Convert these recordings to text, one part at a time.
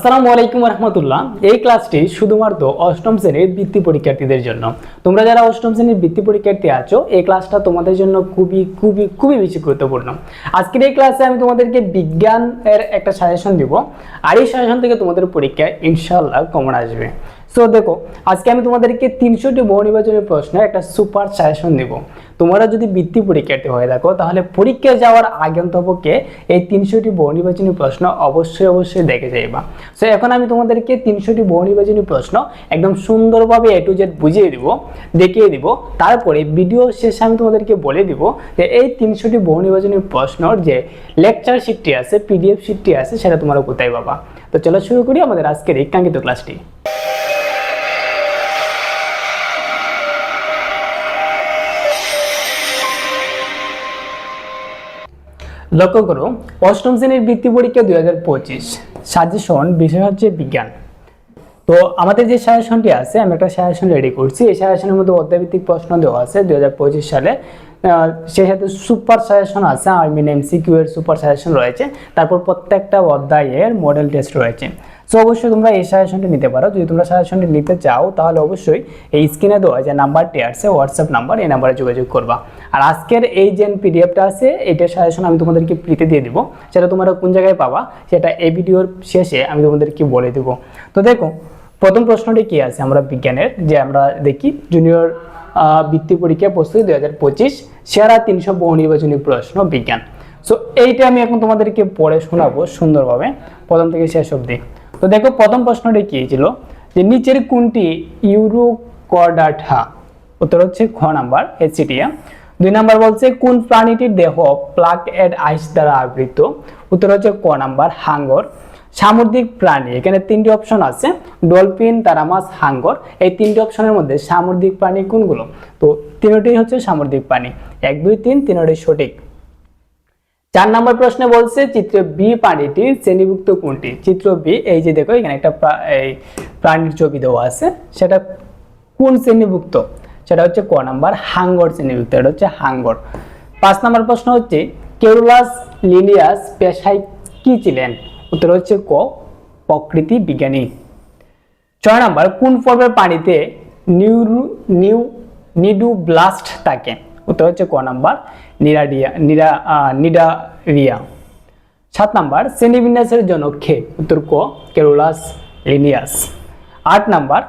আসসালামু আলাইকুম রহমতুল্লাহ এই ক্লাসটি শুধুমাত্র অষ্টম শ্রেণির বৃত্তি পরীক্ষার্থীদের জন্য। তোমরা যারা অষ্টম শ্রেণির বৃত্তি পরীক্ষার্থী আছো, এই ক্লাসটা তোমাদের জন্য খুবই খুবই খুবই বেশি গুরুত্বপূর্ণ। আজকের এই ক্লাসে আমি তোমাদেরকে বিজ্ঞান এর একটা সাজেশন দিব। আর এই সাজেশন থেকে তোমাদের পরীক্ষায় ইনশাল্লাহ কমন আসবে। সো দেখো, আজকে আমি তোমাদেরকে তিনশোটি বহু নির্বাচনী প্রশ্নের একটা সুপার সাজেশন দিব। তোমরা যদি বৃত্তি পরীক্ষার্থী হয়ে থাকো তাহলে পরীক্ষায় যাওয়ার আগন্তপক্ষে এই তিনশোটি বহু নির্বাচনী প্রশ্ন অবশ্যই অবশ্যই দেখে যাইবা। সো এখন আমি তোমাদেরকে তিনশোটি বহু নির্বাচনী প্রশ্ন একদম সুন্দরভাবে এ টু জেড বুঝিয়ে দিব, দেখিয়ে দিব। তারপরে ভিডিও শেষে আমি তোমাদেরকে বলে দিব যে এই তিনশোটি বহু নির্বাচনী প্রশ্নর যে লেকচার শিটটি আছে পিডিএফ শিটটি আছে, সেটা তোমরা কোথায় পাবা। তো চলো শুরু করি আমাদের আজকের এই কাঙ্ক্ষিত ক্লাসটি লক্ষ্য করো, অষ্টম শ্রেণির বৃত্তি পরীক্ষা দুই হাজার পঁচিশ সাজেশন বিষয় হচ্ছে বিজ্ঞান। তো আমাদের যে সাজেশনটি আছে, আমি একটা সাজেশন রেডি করছি। এই সাজেশনের মধ্যে অধ্যায়ভিত্তিক প্রশ্ন দেওয়া আছে দুই হাজার পঁচিশ সালে। সেই সাথে সুপার সাজেশন আছে আই মিন এমসিকিউ এর সুপার সাজেশন রয়েছে। তারপর প্রত্যেকটা অধ্যায়ের মডেল টেস্ট রয়েছে। সো অবশ্যই তোমরা এই সাজেশনটি নিতে পারো। যদি তোমরা সাজেশনটি নিতে চাও, তাহলে অবশ্যই এই স্ক্রিনে দেওয়া যে নাম্বারটি আছে হোয়াটসঅ্যাপ নাম্বার এই নাম্বারে যোগাযোগ করবা। আর আজকের এই যে পিডিএফটা আছে এইটার সাজেশন আমি তোমাদেরকে ফ্রিতে দিয়ে দিব। সেটা তোমরা কোন জায়গায় পাবা, সেটা এই ভিডিওর শেষে আমি তোমাদেরকে বলে দেবো। তো দেখো, প্রথম প্রশ্নটি কি আছে আমরা বিজ্ঞানের? যে আমরা দেখি জুনিয়র বৃত্তি পরীক্ষা প্রস্তুতি দুই হাজার পঁচিশ, সেরা তিনশো বহু নির্বাচনী প্রশ্ন বিজ্ঞান। সো এইটা আমি এখন তোমাদেরকে পড়ে শোনাবো সুন্দরভাবে। প্রথম থেকে শেষ অবধি। তো দেখো প্রথম প্রশ্নটি কি ছিল? যে নিচের কোনটি ইউরোকর্ডাঠা উত্তর হচ্ছে খ নাম্বার এসিটিয়া দুই নাম্বার বলছে, কোন প্রাণীটির দেহ প্লাগ এড আইস দ্বারা আবৃত? উত্তর হচ্ছে ক নাম্বার, হাঙ্গর। সামুদ্রিক প্রাণী, এখানে তিনটি অপশন আছে, ডলফিন তারামাস হাঙ্গর। এই তিনটি অপশনের মধ্যে সামুদ্রিক প্রাণী কোনগুলো? তো তিনটি হচ্ছে সামুদ্রিক প্রাণী। এক, দুই, তিন, তিনটি সঠিক। চার নম্বর প্রশ্নে বলছে, চিত্র বি প্রাণীটি শ্রেণীভুক্ত কোনটি? চিত্র বি এই যে দেখো, এখানে একটা এই প্রাণীর ছবি দেওয়া আছে। সেটা কোন শ্রেণীভুক্ত? সেটা হচ্ছে ক নাম্বার, হাঙ্গর শ্রেণীভুক্ত। এটা হচ্ছে হাঙ্গর। পাঁচ নম্বর প্রশ্ন হচ্ছে, কেরুলাস লিলিয়াস পেশায় কি ছিলেন? উত্তর হচ্ছে ক, প্রকৃতি বিজ্ঞানী। ছয় নাম্বার, কোন পর্বের পানিতে নিউরু, নিউ নিডু ব্লাস্ট থাকে? উত্তর হচ্ছে ক নাম্বার নিরাডিয়া, নিরা নিডারিয়া। সাত নাম্বার, শ্রেণীবিন্যাসের জনক খে উত্তর ক, কেরোলাস লিনিয়াস। আট নাম্বার,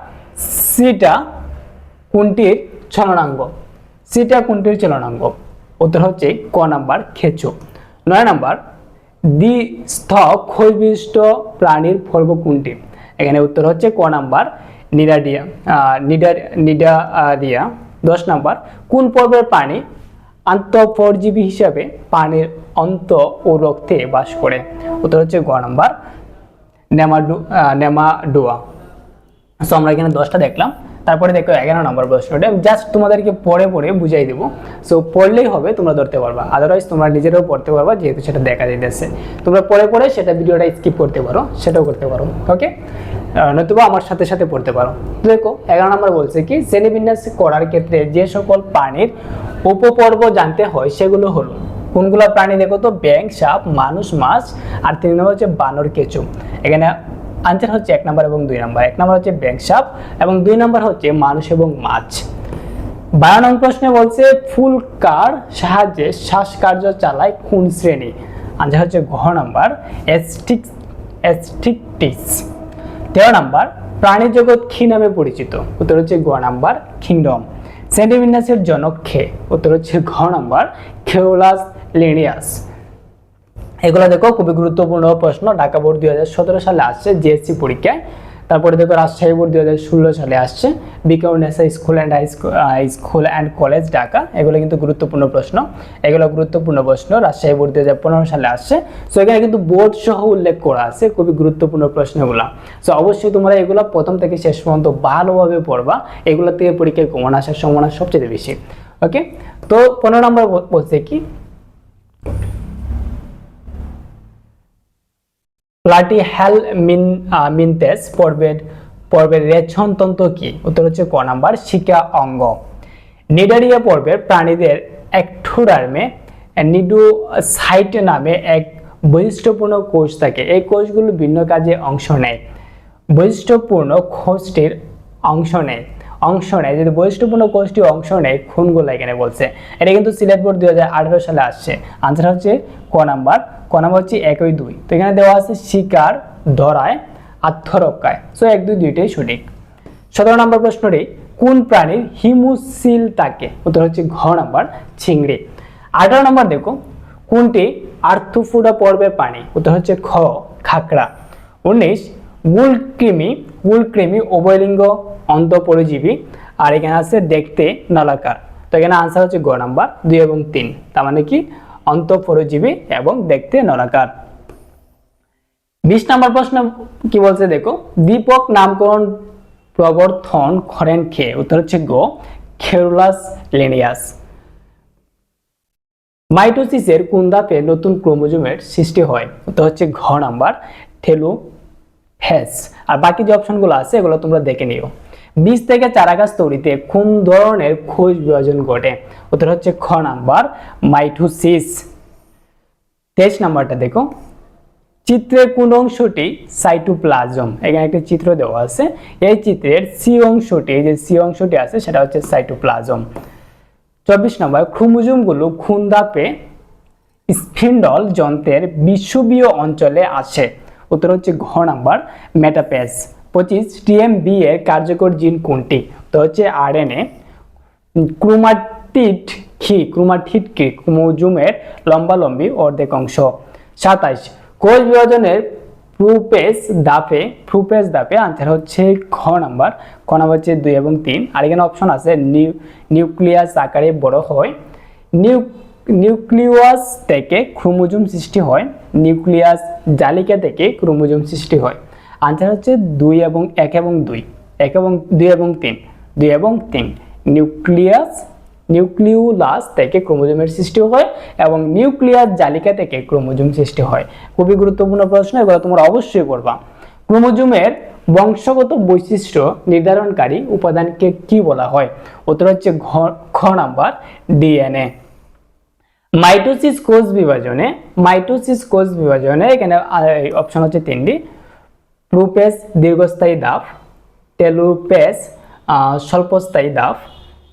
সিটা কোনটির চলনাঙ্গ সিটা কোনটির চলনাঙ্গ উত্তর হচ্ছে ক নাম্বার, খেচো। নয় নাম্বার দ্বিস্থ ক্ষয়বিষ্ট প্রাণীর ফর্গ কোনটি? এখানে উত্তর হচ্ছে ক নাম্বার, নিরাডিয়া নিডার, নিডারিয়া। দশ নাম্বার, কোন পর্বের প্রাণী আন্তঃপরজীবী হিসাবে পানির অন্ত ও রক্তে বাস করে। উত্তর হচ্ছে গ নাম্বার, নেমাডু নেমাডুয়া। সো আমরা এখানে দশটা দেখলাম। তারপরে দেখো এগারো নম্বর প্রশ্নটা। জাস্ট তোমাদেরকে পড়ে পড়ে বুঝাই দেবো। সো পড়লেই হবে, তোমরা ধরতে পারবা। আদারওয়াইজ তোমরা নিজেরাও পড়তে পারবা, যেহেতু সেটা দেখা যাইতেছে। তোমরা পড়ে পড়ে সেটা ভিডিওটা স্কিপ করতে পারো, সেটাও করতে পারো। ওকে নতুবা আমার সাথে সাথে পড়তে পারো। দেখো, এগারো নম্বর বলছে কি শ্রেণীবিন্যাস করার ক্ষেত্রে যে সকল প্রাণীর উপপর্ব জানতে হয়, সেগুলো হলো, কোনগুলো প্রাণী দেখো তো? ব্যাং সাপ, মানুষ, মাছ, আর তিন নম্বর হচ্ছে বানর, কেঁচু। এখানে আনসার হচ্ছে এক নম্বর এবং দুই নম্বর। এক নম্বর হচ্ছে ব্যাং সাপ এবং দুই নম্বর হচ্ছে মানুষ এবং মাছ। বারো নং প্রশ্নে বলছে, ফুল কার সাহায্যে শ্বাসকার্য চালায় কোন শ্রেণি? আনসার হচ্ছে ঘ নাম্বার। এস্টিক এস্টিকটিস তেরো নাম্বার প্রাণী জগৎ খি নামে পরিচিত, উত্তর হচ্ছে গ নাম্বার কিংডম সেন্টিমিনাসের জনক খে, উত্তর হচ্ছে ঘ নাম্বার খেওলাস লেনিয়াস এগুলো দেখো খুবই গুরুত্বপূর্ণ প্রশ্ন, ঢাকা বোর্ড দুই হাজার সতেরো সালে আসছে জিএসসি পরীক্ষায়। তারপরে দেখো রাজশাহী বোর্ড দুই হাজার ষোলো সালে আসছে। Viqarunnisa school and high school and college Dhaka এগুলো কিন্তু গুরুত্বপূর্ণ প্রশ্ন। এগুলো গুরুত্বপূর্ণ প্রশ্ন। রাজশাহী বোর্ড দুই হাজার পনেরো সালে আসছে। সো এখানে কিন্তু বোর্ড সহ উল্লেখ করা আছে খুবই গুরুত্বপূর্ণ প্রশ্নগুলো। সো অবশ্যই তোমরা এগুলো প্রথম থেকে শেষ পর্যন্ত ভালোভাবে পড়বা। এগুলো থেকে পরীক্ষায় কমন আসার সম্ভাবনা সবচেয়ে বেশি। ওকে তো, পনেরো নম্বর বল- বলছে কি? প্লাটি হ্যাল মিন মিনতেস পর্বের পর্বের রেছনতন্ত্র কি? উত্তর হচ্ছে ক নাম্বার, শিকা অঙ্গ। নিডারিয়া পর্বের প্রাণীদের এক একঠুরার্মে নিডু সাইট নামে এক বৈশিষ্ট্যপূর্ণ কোষ থাকে। এই কোষগুলো ভিন্ন কাজে অংশ নেয়। বৈশিষ্ট্যপূর্ণ কোষটির অংশ নেয়। অংশ নেয়, যদি বৈশিষ্ট্যপূর্ণ কোষটি অংশ নেয়, খুনগুলো এখানে বলছে। এটা কিন্তু সিলেট বোর্ড দুই হাজার আঠেরো সালে আসছে। আনসার হচ্ছে ক নাম্বার। ক নাম্বার হচ্ছে একই দুই। তো এখানে দেওয়া আছে শিকার, ধরায়, আত্মরক্ষায়। সো এক, দুই, দুইটাই সঠিক। সতেরো নম্বর প্রশ্নটি, কোন প্রাণীর হিমুসিল তাকে? উত্তর হচ্ছে ঘ নাম্বার, চিংড়ি। আঠারো নম্বর দেখো, কোনটি আর্থুফুডা পর্বের প্রাণী উত্তর হচ্ছে খ, খাকড়া। উনিশ উলকৃমি উলকৃমি উভয়লিঙ্গ অন্তঃপরিজীবী আর এখানে আছে দেখতে নলাকার। তো এখানে আনসার হচ্ছে গ নাম্বার, দুই এবং তিন। তার মানে কি? অন্তঃপরিজীবী এবং দেখতে নলাকার। বিশ নম্বর প্রশ্ন কি বলছে দেখো? দীপক নামকরণ প্রবর্তন করেন খে উত্তর হচ্ছে গো, খেরুলাস লিনিয়াস। মাইটোসিসের কোন ধাপে নতুন ক্রোমোজোমের সৃষ্টি হয়? উত্তর হচ্ছে ঘ নাম্বার ঠেলু হ্যাস। আর বাকি যে অপশনগুলো আছে, এগুলো তোমরা দেখে নিও। বীজ থেকে চারা গাছ তৈরিতে কোন ধরনের খোঁজ বিভাজন ঘটে? উত্তর হচ্ছে খ নাম্বার, মাইটোসিস। তেইশ নাম্বারটা দেখো। চিত্রের কোন অংশটি সাইটোপ্লাজম? এখানে একটা চিত্র দেওয়া আছে। এই চিত্রের সি অংশটি যে সি অংশটি আছে, সেটা হচ্ছে সাইটোপ্লাজম। চব্বিশ নম্বর, ক্রোমোজোমগুলো খুন ধাপে স্পিন্ডল যন্ত্রের বিষুবীয় অঞ্চলে আছে উত্তর হচ্ছে ঘ নাম্বার মেটাপেস পঁচিশ টিএমবি এর কার্যকর জিন কোনটি? তো হচ্ছে আরএনএ, ক্রোমাটিড কি ক্রোমাটিড কি ক্রোমোজোমের লম্বালম্বি অর্ধেক অংশ। সাতাইশ, কোষ বিভাজনের প্রুপেস দাপে প্রুপেস দাপে আনসার হচ্ছে খ নাম্বার খ নাম্বার হচ্ছে দুই এবং তিন। আর এখানে অপশন আছে নিউ, নিউক্লিয়াস আকারে বড় হয়। নিউ, নিউক্লিয়াস থেকে ক্রোমোজোম সৃষ্টি হয়, নিউক্লিয়াস জালিকা থেকে ক্রোমোজোম সৃষ্টি হয়। আনসার হচ্ছে দুই এবং এক এবং দুই। এক এবং দুই এবং তিন। দুই এবং তিন। নিউক্লিয়াস নিউক্লিউলাস থেকে ক্রোমোজোমের সৃষ্টি হয় এবং নিউক্লিয়াস জালিকা থেকে ক্রোমোজোম সৃষ্টি হয়। খুবই গুরুত্বপূর্ণ প্রশ্ন, এগুলো তোমরা অবশ্যই করবা। ক্রোমোজোমের বংশগত বৈশিষ্ট্য নির্ধারণকারী উপাদানকে কি বলা হয়? উত্তর হচ্ছে ঘ নাম্বার, ডিএনএ। মাইটোসিস কোষ বিভাজনে, মাইটোসিস কোষ বিভাজনে এখানে অপশন হচ্ছে তিনটি। প্রুপেস দীর্ঘস্থায়ী দাফ টেলুপেস স্বল্পস্থায়ী দাফ।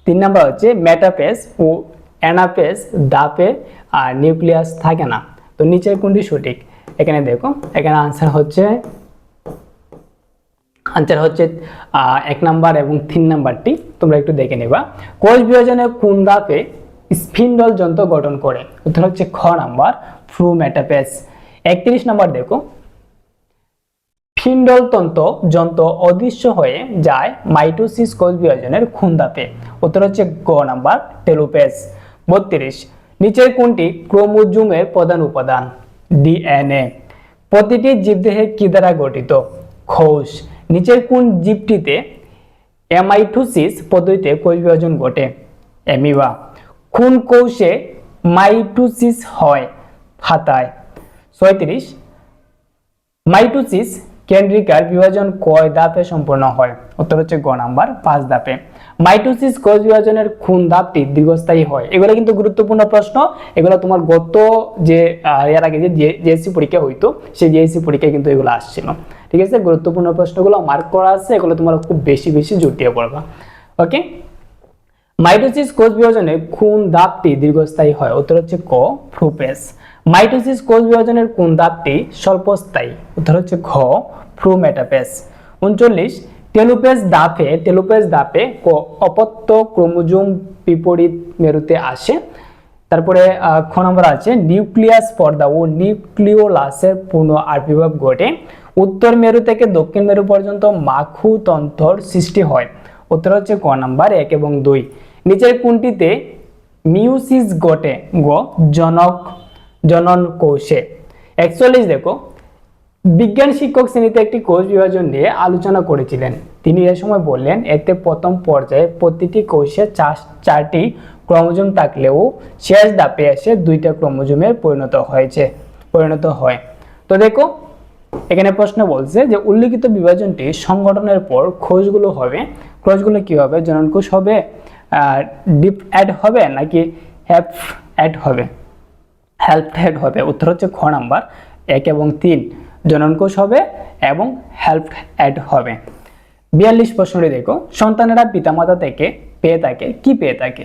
তিন নাম্বার হচ্ছে মেটাপেস ও অ্যানাপেস দাপে, আর নিউক্লিয়াস থাকে না। তো নিচের কোনটি সঠিক? এখানে দেখো, এখানে আনসার হচ্ছে আনসার হচ্ছে এক নাম্বার এবং তিন নাম্বারটি। তোমরা একটু দেখে নেবা। কোষ বিভাজনে কোন ধাপে স্পিন্ডল যন্ত্র গঠন করে? উত্তর হচ্ছে খ নাম্বার ফ্রু মেটাপেস একত্রিশ নাম্বার দেখো ফিন্ডলতন্ত্র যন্ত্র অদৃশ্য হয়ে যায় মাইটোসিস কোষ বিভাজনের খুন্দাতে। উত্তর হচ্ছে গ নাম্বার টেলোপেস বত্রিশ, নিচের কোনটি ক্রোমোজুমের প্রধান উপাদান? ডিএনএ। প্রতিটি জীবদেহে কি দ্বারা গঠিত? কোষ নিচের কোন জীবটিতে অ্যামাইটোসিস পদ্ধতিতে কোষ বিভাজন ঘটে? অ্যামিবা। কোন কোষে মাইটোসিস হয়? হাতায় ছয়ত্রিশ, মাইটোসিস কেন্দ্রিকার বিভাজন কয় ধাপে সম্পন্ন হয়? উত্তর হচ্ছে গ নাম্বার, পাঁচ ধাপে। মাইটোসিস কোষ বিভাজনের কোন ধাপটি দীর্ঘস্থায়ী হয়। এগুলো কিন্তু গুরুত্বপূর্ণ প্রশ্ন। এগুলো তোমার গত যে এর আগে যে জিএসসি পরীক্ষা হইতো, সেই জিএসসি পরীক্ষায় কিন্তু এগুলো আসছিল। ঠিক আছে? গুরুত্বপূর্ণ প্রশ্নগুলো মার্ক করা আছে, এগুলো তোমরা খুব বেশি বেশি জোর দিয়ে পড়বা। ওকে মাইটোসিস কোষ বিভাজনে কোন ধাপটি দীর্ঘস্থায়ী হয়। উত্তর হচ্ছে ক ফ্রুপেস মাইটোসিস কোষ বিভাজনের কোন ধাপটি স্বল্পস্থায়ী। উত্তর হচ্ছে ঘ ফ্রুমেটাপেস উনচল্লিশ টেলুপেস ধাপে টেলুপেস দাপে অপত্য ক্রোমোজোম বিপরীত মেরুতে আসে। তারপরে খ নম্বর আছে নিউক্লিয়াস পর্দা ও নিউক্লিওলাসের পূর্ণ আবির্ভাব ঘটে। উত্তর মেরু থেকে দক্ষিণ মেরু পর্যন্ত মাখু তন্ত্রর সৃষ্টি হয়। উত্তর হচ্ছে ক নাম্বার, এক এবং দুই। নিচের কোনটিতে মিউসিস ঘটে? গ, জনক, জনন কোষে। একচল্লিশ দেখো বিজ্ঞান শিক্ষক শ্রেণীতে একটি কোষ বিভাজন নিয়ে আলোচনা করেছিলেন। তিনি এ সময় বললেন, এতে প্রথম পর্যায়ে প্রতিটি কোষে চার- চারটি ক্রোমোজোম থাকলেও শেষ ধাপে এসে দুইটা ক্রোমোজোমে পরিণত হয়েছে, পরিণত হয়। তো দেখো, এখানে প্রশ্ন বলছে যে, উল্লিখিত বিভাজনটি সংগঠনের পর খোঁজগুলো হবে? খোঁজগুলো কি হবে? জনন কোষ হবে? ডিপ অ্যাড হবে নাকি হ্যাপ অ্যাড হবে? হেল্প হেড হবে, উত্তর হচ্ছে খ নাম্বার, এক এবং তিন। জননকোষ হবে এবং হেল্প অ্যাড হবে। বিয়াল্লিশ প্রশ্নটি দেখো, সন্তানেরা পিতামাতা থেকে পেয়ে থাকে, কি পেয়ে থাকে?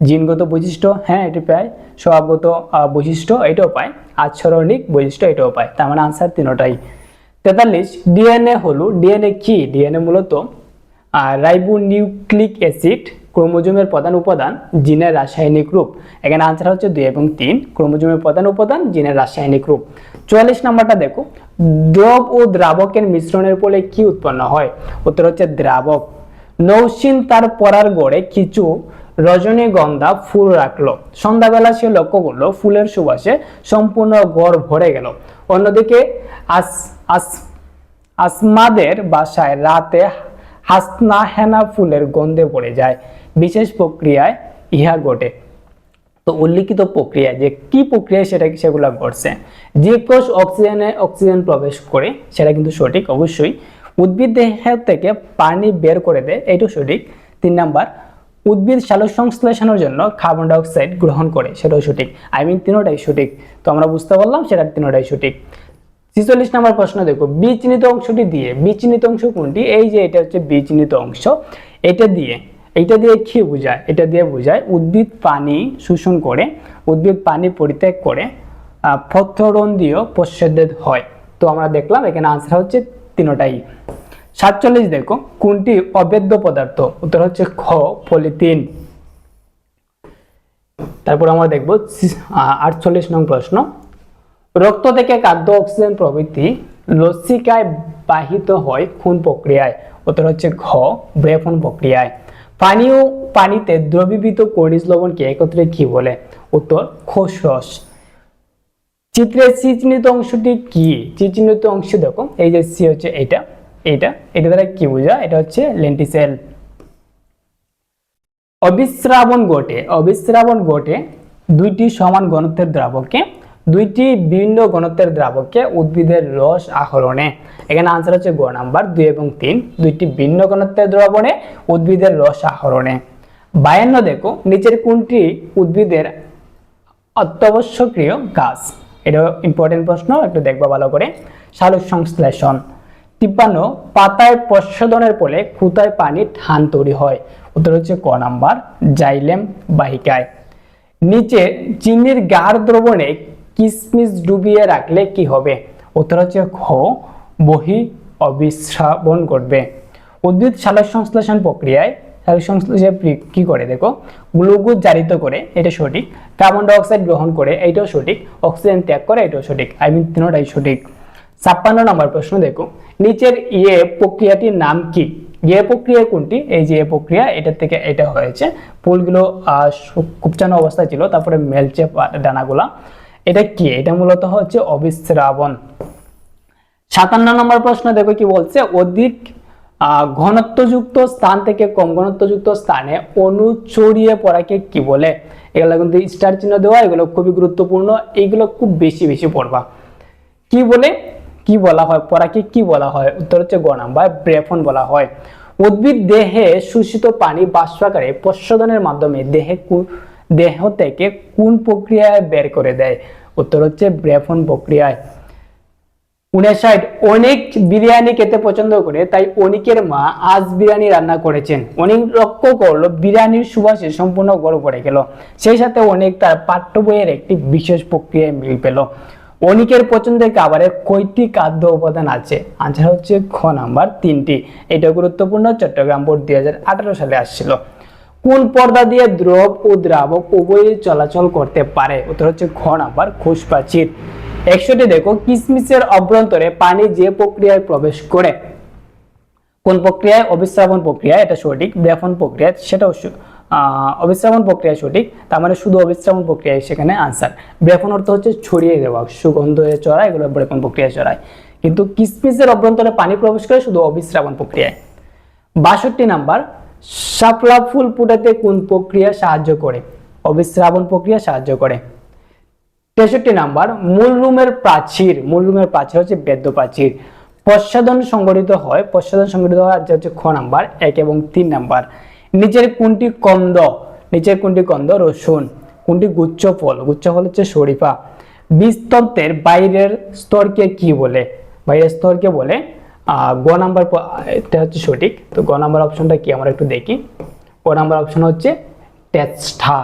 জিনগত বৈশিষ্ট্য হ্যাঁ এটি পায়। স্বভাবগত বৈশিষ্ট্য, এটাও পায়। আচরণিক বৈশিষ্ট্য, এটাও পায়। তার মানে আনসার তিনোটাই। তেতাল্লিশ, ডিএনএ হলো, ডিএনএ কি? ডিএনএ মূলত রাইবোনিউক্লিক অ্যাসিড ক্রোমোজোমের প্রধান উপাদান জিনের রাসায়নিক রূপ। এখানে আনসার হচ্ছে দুই এবং তিন। ক্রোমোজোমের প্রধান উপাদান জিনের রাসায়নিক রূপ। চুয়াল্লিশ নাম্বারটা দেখো। দ্রব ও দ্রাবকের মিশ্রণের ফলে কি উৎপন্ন হয়? উত্তর হচ্ছে দ্রাবক। নৌসিন তার পরার গড়ে কিছু রজনীগন্ধা ফুল রাখল। সন্ধ্যাবেলা সে লক্ষ্য করল, ফুলের সুবাসে সম্পূর্ণ গড় ভরে গেল। অন্যদিকে আস আস আসমাদের বাসায় রাতে হাসনা হেনা ফুলের গন্ধে পড়ে যায়। বিশেষ প্রক্রিয়ায় ইহা ঘটে। তো উল্লিখিত প্রক্রিয়া যে কি প্রক্রিয়া সেটা কি সেগুলো ঘটছে? জীবকোষ অক্সিজেনে অক্সিজেন প্রবেশ করে, সেটা কিন্তু সঠিক, অবশ্যই। উদ্ভিদ দেহ থেকে পানি বের করে দেয় এটাও সঠিক। তিন নাম্বার, উদ্ভিদ সালোক সংশ্লেষণের জন্য কার্বন ডাইঅক্সাইড গ্রহণ করে, সেটাও সঠিক। আই মিন তিনোটাই সঠিক। তো আমরা বুঝতে পারলাম সেটা তিনোটাই সঠিক। ছিচল্লিশ নম্বর প্রশ্ন, দেখো, বিচিহ্নিত অংশটি দিয়ে, বিচিহ্নিত অংশ কোনটি? এই যে এটা হচ্ছে বিচিহ্নিত অংশ, এটা দিয়ে এটা দিয়ে কি বোঝায়? এটা দিয়ে বোঝায় উদ্ভিদ পানি শোষণ করে, উদ্ভিদ পানি পরিত্যাগ করে দিয়েও প্রচ্ছদ হয়। তো আমরা দেখলাম এখানে আনসার হচ্ছে তিনোটাই। সাতচল্লিশ দেখো, কোনটি অবেদ্য পদার্থ? উত্তর হচ্ছে খ, পলিথিন। তারপর আমরা দেখব আটচল্লিশ নং প্রশ্ন। রক্ত থেকে খাদ্য, অক্সিজেন প্রভৃতি লসিকায় বাহিত হয় কোন প্রক্রিয়ায়? উত্তর হচ্ছে ঘ, ব্রেফন প্রক্রিয়ায়। পানীয় পানিতে দ্রবীভূত খনিজ লবণকে একত্রে কি বলে? উত্তর খোসরস চিত্রের চিহ্নিত অংশটি কি? চিহ্নিত অংশ দেখো, এই যে সি হচ্ছে এটা এটা এটা দ্বারা কি বোঝা? এটা হচ্ছে লেন্টিসেল। অবিশ্রাবণ ঘটে অবিশ্রাবণ ঘটে দুইটি সমান ঘনত্বের দ্রাবকে দুইটি ভিন্ন ঘনত্বের দ্রাবকে উদ্ভিদের রস আহরণে। এখানে আনসার হচ্ছে গ নাম্বার দুই এবং তিন। দুইটি ভিন্ন ঘনত্বের দ্রবণে উদ্ভিদের রস আহরণে। বায়ান্ন দেখো, নিচের কোনটি উদ্ভিদের অত্যাবশ্যকীয় গাছ? এটা ইম্পর্টেন্ট প্রশ্ন, একটু দেখবা ভালো করে। সালোক সংশ্লেষণ। তিপ্পান্ন, পাতায় প্রশোধনের ফলে খুতায় পানি ঠান তৈরি হয়। উত্তর হচ্ছে ক নাম্বার, জাইলেম বাহিকায়। নিচে চিনির গাঢ় দ্রবণে কিসমিস ডুবিয়ে রাখলে কি হবে? উত্তর হচ্ছে খ বহি অবিশ্রাবণ ঘটবে উদ্ভিদ সালোক সংশ্লেষণ প্রক্রিয়ায় সালোক সংশ্লেষে কি করে দেখো? গ্লুকোজ জারিত করে, এটা সঠিক। কার্বন ডাইঅক্সাইড গ্রহণ করে, এটাও সঠিক। অক্সিজেন ত্যাগ করে, এটাও সঠিক। আই মিন তিনোটাই সঠিক। ছাপ্পান্ন নম্বর প্রশ্ন দেখো। নিচের ইয়ে প্রক্রিয়াটির নাম কি? ইয়ে প্রক্রিয়া কোনটি? এই যে এ প্রক্রিয়া, এটা থেকে এটা হয়েছে। ফুলগুলো কুপচানো অবস্থায় ছিল, তারপরে মেলচে ডানাগুলা এটা কি? এটা মূলত হচ্ছে অবিশ্রাবণ। সাতান্ন নম্বর প্রশ্ন দেখো কি বলছে, অধিক ঘনত্বযুক্ত স্থান থেকে কম ঘনত্বযুক্ত স্থানে অণু ছড়িয়ে পড়াকে কি বলে? এগুলো কিন্তু স্টার চিহ্ন দেওয়া, এগুলো খুবই গুরুত্বপূর্ণ এইগুলো খুব বেশি বেশি পড়বা। কি বলে? কি বলা হয়? পরাকে কি বলা হয়? উত্তর হচ্ছে গ নাম্বার, ব্রেফন বলা হয়। উদ্ভিদ দেহে শোষিত পানি বাষ্পাকারে প্রশোধনের মাধ্যমে দেহে দেহ থেকে কোন প্রক্রিয়ায় বের করে দেয়? উত্তর হচ্ছে ব্রেফন প্রক্রিয়ায়। উনষাট, অনেক বিরিয়ানি খেতে পছন্দ করে, তাই অনিকের মা আজ বিরিয়ানি রান্না করেছেন। অনেক লক্ষ্য করল, বিরিয়ানির সুবাসে সম্পূর্ণ গড় পড়ে গেল। সেই সাথে অনেক তার পাঠ্য বইয়ের একটি বিশেষ প্রক্রিয়ায় মিল পেল। অনিকের পছন্দের খাবারের কয়টি খাদ্য উপাদান আছে? আনসার হচ্ছে খ নাম্বার তিনটি। এটা গুরুত্বপূর্ণ, চট্টগ্রাম বোর্ড দুই হাজার আঠারো সালে আসছিল। কোন পর্দা দিয়ে দ্রব ও দ্রাবক উভয়ই চলাচল করতে পারে? উত্তর হচ্ছে খ নাম্বার খোস প্রাচীর একশোটি দেখো, কিসমিসের অভ্যন্তরে পানি যে প্রক্রিয়ায় প্রবেশ করে। কোন প্রক্রিয়ায়? অবিশ্রাবণ প্রক্রিয়া, এটা সঠিক। ব্রেফন প্রক্রিয়া, সেটাও অবিশ্রাবণ প্রক্রিয়া সঠিক। তার মানে শুধু অবিশ্রাবণ প্রক্রিয়ায় সেখানে আনসার ব্রেফন অর্থ হচ্ছে ছড়িয়ে দেওয়া, সুগন্ধ হয়ে চড়ায়, এগুলো ব্রেফন প্রক্রিয়ায় চড়ায়। কিন্তু কিসমিসের অভ্যন্তরে পানি প্রবেশ করে শুধু অবিশ্রাবণ প্রক্রিয়ায়। বাষট্টি নাম্বার শাপলা ফুল ফুটাতে কোন প্রক্রিয়া সাহায্য করে? অবিশ্রাবণ প্রক্রিয়া সাহায্য করে। তেষট্টি নাম্বার, মূল রুমের প্রাচীর। মূল রুমের প্রাচীর হচ্ছে বেদ্য প্রাচীর। প্রসাধন সংগঠিত হয়, প্রসাধন সংগঠিত হয় হচ্ছে খ নাম্বার, এক এবং তিন নাম্বার। নিচের কোনটি কন্দ? নিচের কোনটি কন্দ? রসুন। কোনটি গুচ্ছ ফল? গুচ্ছ ফল হচ্ছে শরীফা। বীজতন্ত্রের বাইরের স্তরকে কি বলে? বাইরের স্তরকে বলে গ নাম্বার এটা হচ্ছে সঠিক। তো গ নাম্বার অপশনটা কি? আমরা একটু দেখি। গ নাম্বার অপশন হচ্ছে টেক্সটা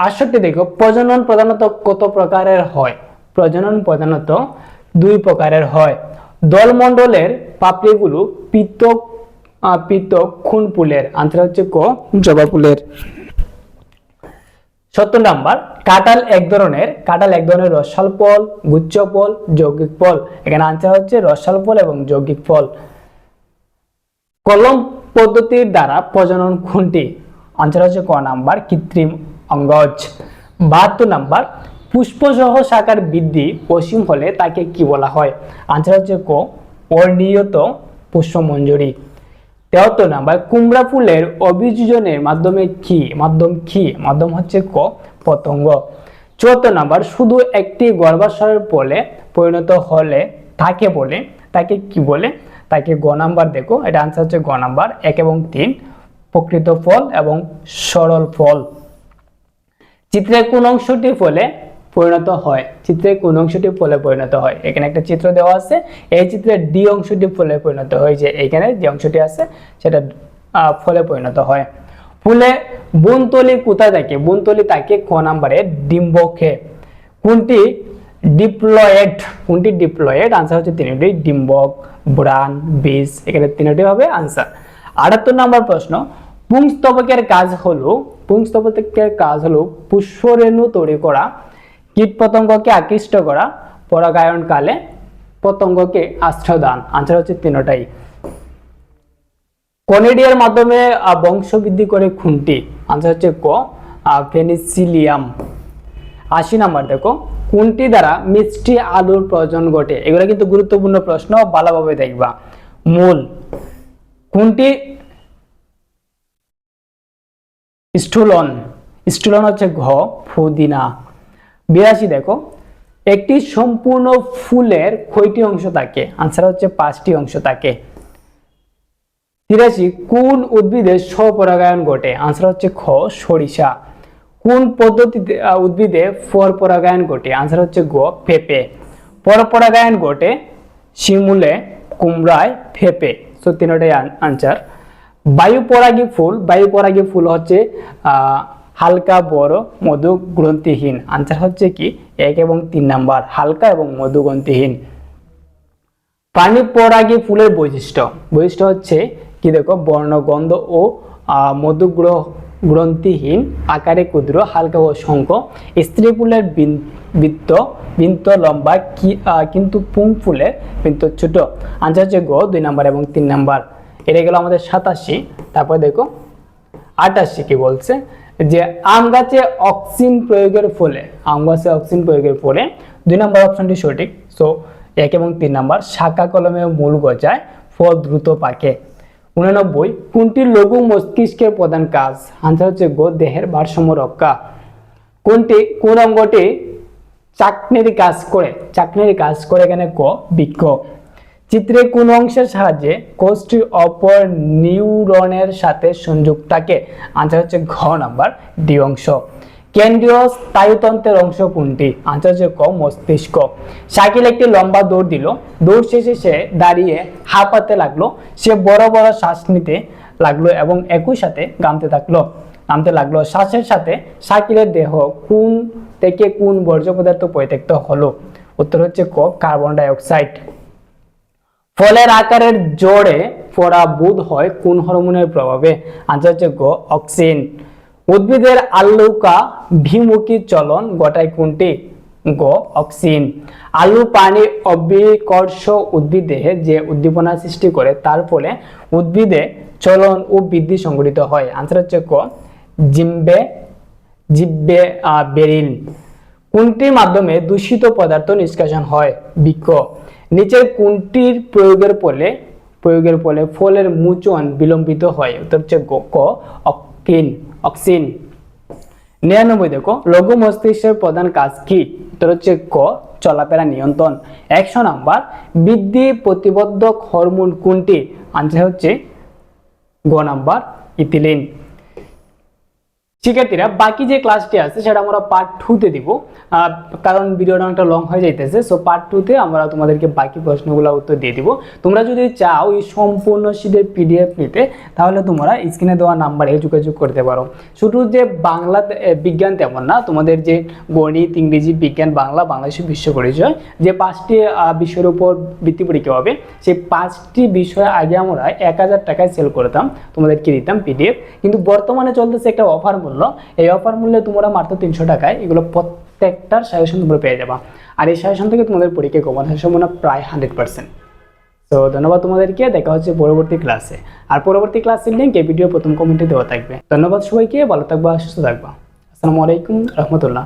আটষট্টি দেখো প্রজনন প্রধানত কত প্রকারের হয়? প্রজনন প্রধানত দুই প্রকারের হয়। দলমণ্ডলের পাপড়িগুলো আহ, পৃথক খুন ফুলের আনসার হচ্ছে ক? জবা ফুলের সত্তর নাম্বার, কাঁঠাল এক ধরনের, কাঁঠাল এক ধরনের রসাল ফল, গুচ্ছ ফল, যৌগিক ফল। এখানে আনসার হচ্ছে রসাল ফল এবং যৌগিক ফল। কলম পদ্ধতির দ্বারা প্রজনন কোনটি? আনসার হচ্ছে ক নাম্বার, কৃত্রিম অঙ্গজ। বাহাত্তর নাম্বার, পুষ্পসহ শাখার বৃদ্ধি পশ্চিম হলে তাকে কি বলা হয়? আনসার হচ্ছে ক, অনিয়ত পুষ্পমঞ্জুরি। তেহাত্তর নাম্বার, কুমড়া ফুলের অভিযোজনের মাধ্যমে কি? মাধ্যম কি? মাধ্যম হচ্ছে ক, পতঙ্গ। চুয়াত্তর নাম্বার, শুধু একটি গর্ভাশয়ের ফলে পরিণত হলে তাকে বলে, তাকে কি বলে? তাকে গ নাম্বার দেখো, এটা আনসার হচ্ছে গ নাম্বার, এক এবং তিন, প্রকৃত ফল এবং সরল ফল। চিত্রের কোন অংশটি ফলে পরিণত হয়। চিত্রের কোন অংশটি ফলে পরিণত হয়। এখানে একটা চিত্র দেওয়া আছে। এই চিত্রের ডি অংশটি ফলে পরিণত হয় যে এখানে যে অংশটি আছে, সেটা ফলে পরিণত হয়। ফুলে বুনতলি কোথায় থাকে? বুনতলি থাকে ক নাম্বারে? ডিম্বকে। কোনটি ডিপ্লয়েড? কোনটি ডিপ্লয়েড? আনসার হচ্ছে তিনটি। ডিম্বক, ব্রান, বীজ। এখানে তিনটি হবে আনসার আটাত্তর নম্বর প্রশ্ন, পুংস্তবকের কাজ হলো, পুংস্তবকের কাজ হলো পুষ্পরেণু তৈরি করা কীটপতঙ্গকে আকৃষ্ট করা পরাগায়ন কালে পতঙ্গকে আশ্রয় দান আনসার হচ্ছে তিনটাই। কনেডিয়ার মাধ্যমে বংশবৃদ্ধি করে খুনটি। আনসার হচ্ছে ক ফেনিসিলিয়াম। আশি নাম্বার, দেখো। কোনটি দ্বারা মিষ্টি আলুর প্রয়োজন ঘটে। এগুলো কিন্তু গুরুত্বপূর্ণ প্রশ্ন, ভালোভাবে দেখবা। মূল। কোনটি স্টুলন। স্টুলন হচ্ছে ঘ, ফুদিনা। বিরাশি দেখো একটি সম্পূর্ণ ফুলের কয়টি অংশ থাকে? আনসার হচ্ছে পাঁচটি অংশ থাকে। তিরাশি কোন উদ্ভিদে স্বপরাগায়ন ঘটে? আনসার হচ্ছে খ সরিষা। কোন পদ্ধতিতে উদ্ভিদে ফর পরাগায়ন ঘটে? আনসার হচ্ছে গ পেঁপে পরপরাগায়ন ঘটে শিমুলে কুমড়ায় পেঁপে সো তিনটাই আনসার বায়ু পরাগী ফুল বায়ু পরাগী ফুল হচ্ছে আহ, হালকা, বড়, মধু গ্রন্থিহীন। আনসার হচ্ছে কি? এক এবং তিন নাম্বার, হালকা এবং মধু গ্রন্থিহীন। পানি পরাগী ফুলের বৈশিষ্ট্য? বৈশিষ্ট্য হচ্ছে কি দেখো বর্ণগন্ধ ও মধুগ্রহ গ্রন্থিহীন আকারে ক্ষুদ্র, হালকা ও শঙ্খ স্ত্রী ফুলের বৃত্ত বৃন্ত লম্বা কিন্তু পুং ফুলের বৃত্ত ছোট। আনসার হচ্ছে গ, দুই নাম্বার এবং তিন নাম্বার। এটা গেল আমাদের সাতাশি। তারপর দেখো, আটাশি কি বলছে? যে আম গাছে অক্সিন প্রয়োগের ফলে, আম গাছে অক্সিন প্রয়োগের ফলে দুই নম্বর অপশনটি সঠিক। সো এক এবং তিন নম্বর, শাখা কলমে মূল গজায় ফল দ্রুত পাকে। উননব্বই, কোনটি লঘু মস্তিষ্কের প্রধান কাজ? আনসার হচ্ছে গো, দেহের ভারসাম্য রক্ষা। কোনটি, কোন অঙ্গটি চাকনির কাজ করে, চাকনির কাজ করে এখানে ক, বৃক্ষ। চিত্রে কোন অংশের সাহায্যে কোষটি অপর নিউরনের সাথে সংযোগ থাকে আনসার হচ্ছে ঘ নাম্বার ডি অংশ। কেন্দ্রীয় স্নায়ুতন্ত্রের অংশ কোনটি? আনসার হচ্ছে ক, মস্তিষ্ক। সাইকেল একটি লম্বা দৌড় দিল। দৌড় শেষে সে দাঁড়িয়ে হাঁপাতে লাগল। সে বড় বড় শ্বাস নিতে লাগল এবং একই সাথে গামতে থাকল। নামতে লাগল। শ্বাসের সাথে সাইকেলের দেহ কোন থেকে কোন বর্জ্য পদার্থ পরিত্যক্ত হলো? উত্তর হচ্ছে ক, কার্বন ডাই অক্সাইড ফলের আকারের জোরে পড়া বোধ হয় কোন হরমোনের প্রভাবে? আনসার হচ্ছে অক্সিন। উদ্ভিদের আলুকা ভিমুখী চলন ঘটায় কোনটি? গ, অক্সিন। আলু পানি অবিকর্ষ উদ্ভিদে যে উদ্দীপনা সৃষ্টি করে, তার ফলে উদ্ভিদে চলন ও বৃদ্ধি সংঘটিত হয়। আনসার হচ্ছে ক, জিম্বে, জিব্বে বেরিল। কোনটির মাধ্যমে দূষিত পদার্থ নিষ্কাশন হয়? বৃক্ষ নিচের কোনটির প্রয়োগের ফলে প্রয়োগের ফলে ফলের মুচন বিলম্বিত হয়। উত্তর হচ্ছে ক, অক্সিন অক্সিন। নিরানব্বই, দেখো, লঘু মস্তিষ্কের প্রধান কাজ কি? উত্তর হচ্ছে ক, চলাফেরা নিয়ন্ত্রণ। একশো নাম্বার, বৃদ্ধি প্রতিবদ্ধক হরমোন কোনটি? আনসার হচ্ছে গ নাম্বার, ইথিলিন। শিক্ষার্থীরা বাকি যে ক্লাসটি আছে সেটা আমরা পার্ট টুতে দিব। কারণ ভিডিওটা অনেকটা লং হয়ে যাইতেছে সো পার্ট টুতে আমরা তোমাদেরকে বাকি প্রশ্নগুলো উত্তর দিয়ে দিব। তোমরা যদি চাও এই সম্পূর্ণ শীতের পিডিএফ নিতে, তাহলে তোমরা স্ক্রিনে দেওয়া নাম্বারে যোগাযোগ করতে পারো। শুধু যে বাংলা বিজ্ঞান তেমন না, তোমাদের যে গণিত, ইংরেজি, বিজ্ঞান, বাংলা বাংলাদেশের বিশ্ব পরিচয়, যে পাঁচটি বিষয়ের উপর বৃত্তি পরীক্ষা হবে, সেই পাঁচটি বিষয় আগে আমরা এক হাজার টাকায় সেল করতাম, তোমাদেরকে দিতাম পিডিএফ কিন্তু বর্তমানে চলতেছে একটা অফার মূল্য এই অফার মূল্যে তোমরা মাত্র তিনশো টাকায় এগুলো প্রত্যেকটার সাজেশন তোমরা পেয়ে যাবা। আর এই সাজেশন থেকে তোমাদের পরীক্ষা কমান সম্ভাবনা প্রায় হান্ড্রেড পার্সেন্ট তো ধন্যবাদ তোমাদেরকে, দেখা হচ্ছে পরবর্তী ক্লাসে আর পরবর্তী ক্লাসের লিঙ্ক এই ভিডিও প্রথম কমেন্টে দেওয়া থাকবে। ধন্যবাদ সবাইকে, ভালো থাকবা, সুস্থ থাকবা। আসসালামু আলাইকুম, রহমতুল্লাহ।